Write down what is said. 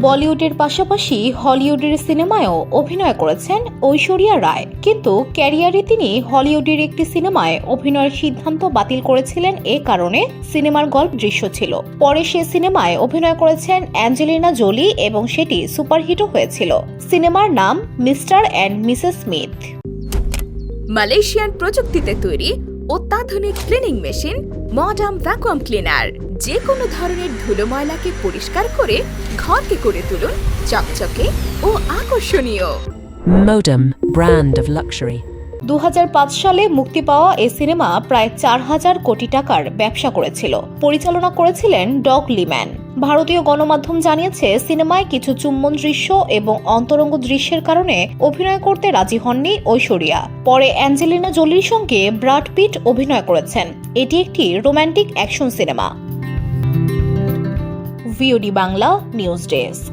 বলিউডের পাশাপাশি হলিউডের সিনেমায়ও অভিনয় করেছেন ঐশ্বরিয়া রায়। কিন্তু ক্যারিয়ারে তিনি হলিউডের একটি সিনেমায় অভিনয়ের সিদ্ধান্ত বাতিল করেছিলেন এ কারণে সিনেমার গল্প দৃশ্য ছিল। পরে সে সিনেমায় অভিনয় করেছেন অ্যাঞ্জেলিনা জোলি এবং সেটি সুপারহিটও হয়েছিল। সিনেমার নাম Mr and Mrs Smith. Malaysian প্রযুক্তিতে তৈরি অত্যাধুনিক cleaning machine modern vacuum cleaner. যে কোনো ধরনের ধুলো ময়লাকে পরিষ্কার করে ঘরকে করে তুলুন চকচকে ও আকর্ষণীয়। Modem, brand of luxury. দু সালে মুক্তি পাওয়া এই সিনেমা প্রায় চার হাজার কোটি টাকার ব্যবসা করেছিল। পরিচালনা করেছিলেন ডগ লিম্যান। ভারতীয় গণমাধ্যম জানিয়েছে, সিনেমায় কিছু চুম্বন দৃশ্য এবং অন্তরঙ্গ দৃশ্যের কারণে অভিনয় করতে রাজি হননি ঐশ্বরিয়া। পরে অ্যাঞ্জেলিনা জোলির সঙ্গে ব্রাড পিট অভিনয় করেছেন। এটি একটি romantic action cinema. VOD Bangla, news desk.